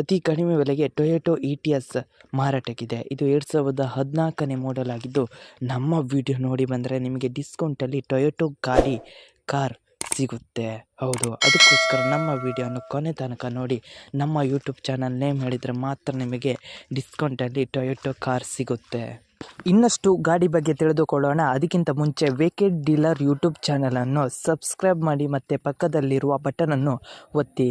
ಅತಿ ಕಡಿಮೆ ಬೆಲೆಗೆ ಟೊಯೊಟೊ ಇ ಟಿ ಎಸ್ ಮಾರಾಟಕ್ಕಿದೆ. ಇದು ಎರಡು ಸಾವಿರದ ಹದಿನಾಲ್ಕನೇ ಮಾಡೆಲ್ ಆಗಿದ್ದು, ನಮ್ಮ ವಿಡಿಯೋ ನೋಡಿ ಬಂದರೆ ನಿಮಗೆ ಡಿಸ್ಕೌಂಟಲ್ಲಿ ಟೊಯೊಟೊ ಗಾಡಿ ಕಾರ್ ಸಿಗುತ್ತೆ. ಹೌದು, ಅದಕ್ಕೋಸ್ಕರ ನಮ್ಮ ವಿಡಿಯೋನ ಕೊನೆ ತನಕ ನೋಡಿ. ನಮ್ಮ ಯೂಟ್ಯೂಬ್ ಚಾನಲ್ ನೇಮ್ ಹೇಳಿದರೆ ಮಾತ್ರ ನಿಮಗೆ ಡಿಸ್ಕೌಂಟಲ್ಲಿ ಟೊಯೊಟೊ ಕಾರ್ ಸಿಗುತ್ತೆ. ಇನ್ನಷ್ಟು ಗಾಡಿ ಬಗ್ಗೆ ತಿಳಿದುಕೊಳ್ಳೋಣ. ಅದಕ್ಕಿಂತ ಮುಂಚೆ ವೇಕೆಡ್ ಡೀಲರ್ ಯೂಟ್ಯೂಬ್ ಚಾನಲನ್ನು ಸಬ್ಸ್ಕ್ರೈಬ್ ಮಾಡಿ ಮತ್ತು ಪಕ್ಕದಲ್ಲಿರುವ ಬಟನನ್ನು ಒತ್ತಿ.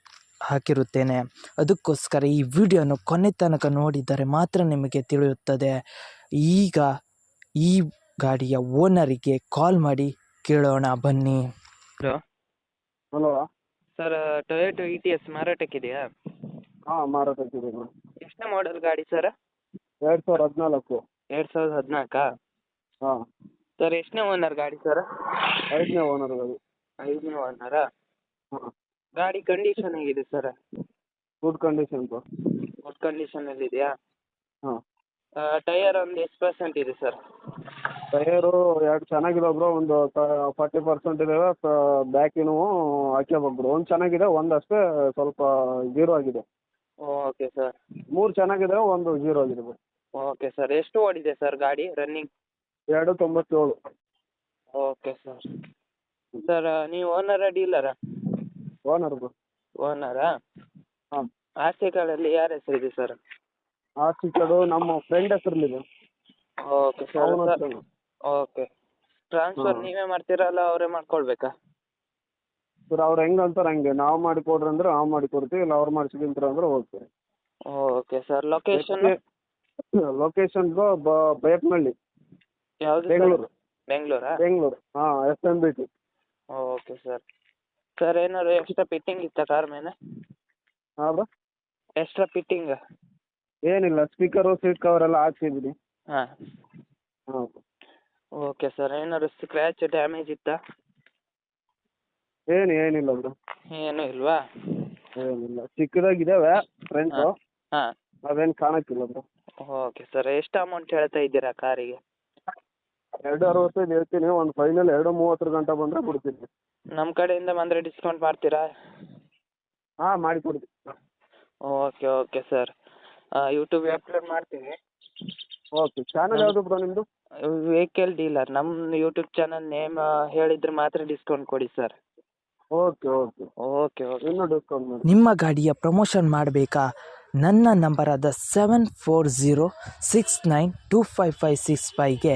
ಹಾಕಿರುತ್ತೇನೆ. ಅದಕ್ಕೋಸ್ಕರ ಈ ವಿಡಿಯೋನ ಕೊನೆ ತನಕ ನೋಡಿದರೆ ಮಾತ್ರ ನಿಮಗೆ ತಿಳಿಯುತ್ತದೆ. ಈಗ ಈ ಗಾಡಿಯ ಓನರಿಗೆ ಕಾಲ್ ಮಾಡಿ ಕೇಳೋಣ ಬನ್ನಿ. Hello. Hello. Sir Toyota Etios ಮಾರಾಟಕ್ಕಿದೆಯಾ ಹಾಂ ಮಾರಾಟಕ್ಕಿದೆ ಮೇಡಮ್ ಎಷ್ಟನೇ ಮಾಡೆಲ್ ಗಾಡಿ ಸರ್? ಎರಡು ಸಾವಿರದ ಹದಿನಾಲ್ಕು. ಎರಡು ಸಾವಿರದ ಹದಿನಾಲ್ಕಾ? ಹಾಂ. ಸರ್ ಎಷ್ಟನೇ ಓನರ್ ಗಾಡಿ ಸರ್? ಐದನೇ ಓನರ್ ಗಾಡಿ. ಐದನೇ ಓನರಾ ಹಾಂ. ಗಾಡಿ ಕಂಡೀಷನ್ ಹೇಗಿದೆ sir good condition bro good ಕಂಡೀಷನಲ್ಲಿ ಇದೆಯಾ? ಹಾಂ. ಟೈಯರ್ ಒಂದು ಎಷ್ಟು ಪರ್ಸೆಂಟ್ ಇದೆ ಸರ್ ಟೈಯರು ಎರಡು ಚೆನ್ನಾಗಿದೆ ಬ್ರೋ ಒಂದು ಫಾರ್ಟಿ ಪರ್ಸೆಂಟ್ ಇದ್ದಾವೆ ಬ್ಯಾಕಿನೂ ಹಾಕ್ಯಬೇಕು ಬ್ರೋ ಒಂದು ಚೆನ್ನಾಗಿದೆ ಒಂದು ಅಷ್ಟೇ ಸ್ವಲ್ಪ ಜೀರೋ ಆಗಿದೆ. ಓಕೆ ಸರ್ ಮೂರು ಚೆನ್ನಾಗಿದೆ ಒಂದು ಜೀರೋ ಆಗಿದೆ ಬ್ರೋ ಓಕೆ ಸರ್ ಎಷ್ಟು ಓಡಿದೆ ಸರ್ ಗಾಡಿ ರನ್ನಿಂಗ್ ಎರಡು ತೊಂಬತ್ತೇಳು. ಓಕೆ ಸರ್ ಸರ್ ನೀವು ಓನರಾ ಡೀಲರಾ ಓನರ್ ಬ್ರೋ ಓನರಾ ಹಾಂ. ಆಸ್ತಿಗಳಲ್ಲಿ ಯಾರ ಹೆಸರಿದೆ ಸರ್ ಆ ಚಿಕ್ಕದು ನಮ್ಮ ಫ್ರೆಂಡ್ ಹೆಸರಲ್ಲಿದೆ. ಓಕೆ ಸರ್ ಅವನ ಸರ್ ಹೆಸರು. ಓಕೆ ಟ್ರಾನ್ಸ್ಫರ್ ಹಾಂ. ನೀವೇ ಮಾಡ್ತೀರಾ ಅಲ್ಲ ಅವರೇ ಮಾಡ್ಕೊಳ್ಬೇಕಾ? ಸರ್ ಅವ್ರು ಹೆಂಗ್ ಅಂತಾರೆ ಹಂಗೆ. ನಾವು ಮಾಡಿ ಕೊಡ್ರಿ ಅಂದ್ರೆ ನಾವು ಮಾಡಿ ಕೊಡ್ತೀವಿ ಇಲ್ಲ ಅವ್ರು ಮಾಡಿಸ್ಕೊಂತಾರೆ ಅಂದ್ರೆ okay okay sir location location Byappanahalli. ಯಾವುದು ಬೆಂಗಳೂರು. ಬೆಂಗಳೂರಾ? ಬೆಂಗಳೂರು. ಹಾಂ S N B T. Okay sir sir ಏನಾದ್ರು ಎಕ್ಸ್ಟ್ರಾ ಫಿಟ್ಟಿಂಗ್ ಇತ್ತಾ ಕಾರ್ ಮೇಲೆ? ಹಾಂ ಬ್ರೋ ಎಕ್ಸ್ಟ್ರಾ ಫಿಟ್ಟಿಂಗ್ ಏನಿಲ್ಲ ಸ್ಪೀಕರು ಸೀಟ್ ಕವರ್ ಎಲ್ಲ ಹಾಕ್ಸಿದ್ದೀನಿ ಹಾಂ. ಹಾಂ ಓಕೆ ಸರ್ ಏನಾದ್ರು ಸ್ಕ್ರ್ಯಾಚ್ ಡ್ಯಾಮೇಜ್ ಇತ್ತಾ? ಏನು ಏನಿಲ್ಲ ಬ್ರೋ. ಏನೂ ಇಲ್ವಾ? ಏನಿಲ್ಲ. ಚಿಕ್ಕದಾಗಿದ್ದಾವೆ ಫ್ರೆಂಡ್ಸು ಹಾಂ. ಅದೇನು ಕಾಣಕ್ಕಿಲ್ಲ ಬ್ರೋ. ಓಕೆ ಸರ್ ಎಷ್ಟು ಅಮೌಂಟ್ ಹೇಳ್ತಾ ಇದ್ದೀರಾ ಕಾರಿಗೆ ಎರಡು ಅರವತ್ತೈದು ಹೇಳ್ತೀನಿ ಒಂದು ಫೈನಲ್ ಎರಡು ಮೂವತ್ತರ ಗಂಟೆ ಬಂದರೆ ಬಿಡ್ತೀನಿ ನಮ್ಮ ಕಡೆಯಿಂದ ಬಂದರೆ ಡಿಸ್ಕೌಂಟ್ ಮಾಡ್ತೀರಾ? ಹಾಂ ಮಾಡಿಕೊಡ್ತೀನಿ ಓಕೆ ಓಕೆ ಸರ್ ಯೂಟ್ಯೂಬ್ಗೆ ಅಪ್ಲೋಡ್ ಮಾಡ್ತೀನಿ. ಓಕೆ ಚಾನಲ್ ಯಾವುದು ಬ್ರೋ ನಿಮ್ಮದು ವೆಹಿಕಲ್ ಡೀಲರ್ ನಮ್ಮ ಯೂಟ್ಯೂಬ್ ಚಾನಲ್ ನೇಮ್ ಹೇಳಿದ್ರೆ ಮಾತ್ರ ಡಿಸ್ಕೌಂಟ್ ಕೊಡಿ sir okay okay. Okay okay. ಇನ್ನೂ ಡಿಸ್ಕೌಂಟ್ ಮಾಡಿ. ನಿಮ್ಮ ಗಾಡಿಯ ಪ್ರಮೋಷನ್ ಮಾಡಬೇಕಾ? ನನ್ನ ನಂಬರಾದ seven four zero six nine two five five six ಫೈವ್ಗೆ